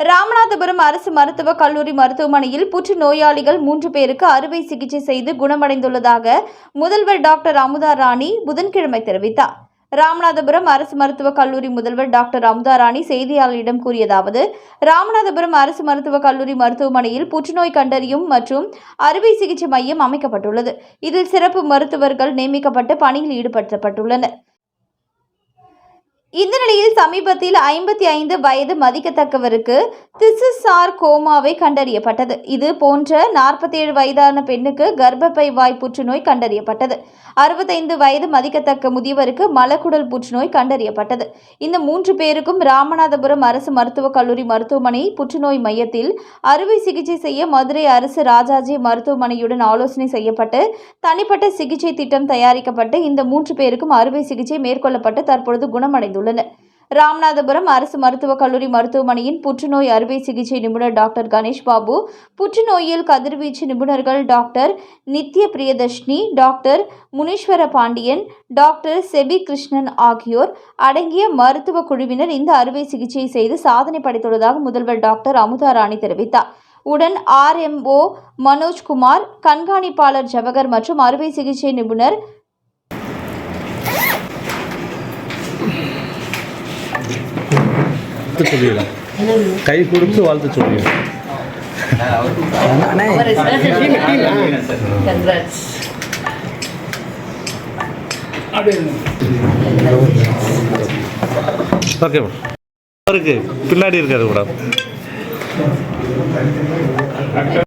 ராமநாதபுரம் அரசு மருத்துவக் கல்லூரி மருத்துவமனையில் புற்றுநோயாளிகள் மூன்று பேருக்கு அறுவை சிகிச்சை செய்து குணமடைந்துள்ளதாக முதல்வர் டாக்டர் அமுதா ராணி புதன்கிழமை தெரிவித்தார். ராமநாதபுரம் அரசு மருத்துவக் கல்லூரி முதல்வர் டாக்டர் அமுதா ராணி செய்தியாளர்களிடம் கூறியதாவது ராமநாதபுரம் அரசு மருத்துவக் கல்லூரி மருத்துவமனையில் புற்றுநோய் கண்டறியும் மற்றும் அறுவை சிகிச்சை மையம் அமைக்கப்பட்டுள்ளது. இதில் சிறப்பு மருத்துவர்கள் நியமிக்கப்பட்டு பணியில் ஈடுபடுத்தப்பட்டுள்ளனர். இந்த நிலையில் சமீபத்தில் ஐம்பத்தி ஐந்து வயது மதிக்கத்தக்கவருக்கு திசுசார் கோமாவை கண்டறியப்பட்டது. இது போன்ற நாற்பத்தேழு வயதான பெண்ணுக்கு கர்ப்பப்பை வாய் புற்றுநோய் கண்டறியப்பட்டது. அறுபத்தைந்து வயது மதிக்கத்தக்க முதியவருக்கு மலக்குடல் புற்றுநோய் கண்டறியப்பட்டது. இந்த மூன்று பேருக்கும் ராமநாதபுரம் அரசு மருத்துவக் கல்லூரி மருத்துவமனை புற்றுநோய் மையத்தில் அறுவை சிகிச்சை செய்ய மதுரை அரசு ராஜாஜி மருத்துவமனையுடன் ஆலோசனை செய்யப்பட்டு தனிப்பட்ட சிகிச்சை திட்டம் தயாரிக்கப்பட்டு இந்த மூன்று பேருக்கும் அறுவை சிகிச்சை மேற்கொள்ளப்பட்டு தற்பொழுது குணமடைந்துள்ளது உள்ளனர் ராமநாதபுரம் அரசு மருத்துவக் கல்லூரி மருத்துவமனையின் புற்றுநோய் அறுவை சிகிச்சை நிபுணர் டாக்டர் கணேஷ் பாபு புற்றுநோயில் கதிர்வீச்சு நிபுணர்கள் doctor Nithya Priyadharshini doctor Muneeswara Pandian doctor Sebi Krishnan ஆகியோர் அடங்கிய மருத்துவ குழுவினர் இந்த அறுவை சிகிச்சை செய்து சாதனை படைத்துள்ளதாக முதல்வர் டாக்டர் அமுதா ராணி தெரிவித்தார். உடன் ஆர்எம்ஓ மனோஜ்குமார் கண்காணிப்பாளர் ஜவகர் மற்றும் அறுவை சிகிச்சை நிபுணர் வாழ்த்து சொல்லிடலாம் கை கொடுத்து வாழ்த்து சொல்லிடலாம் ஓகே மேடம் அவருக்கு பின்னாடி இருக்காரு மேடம்.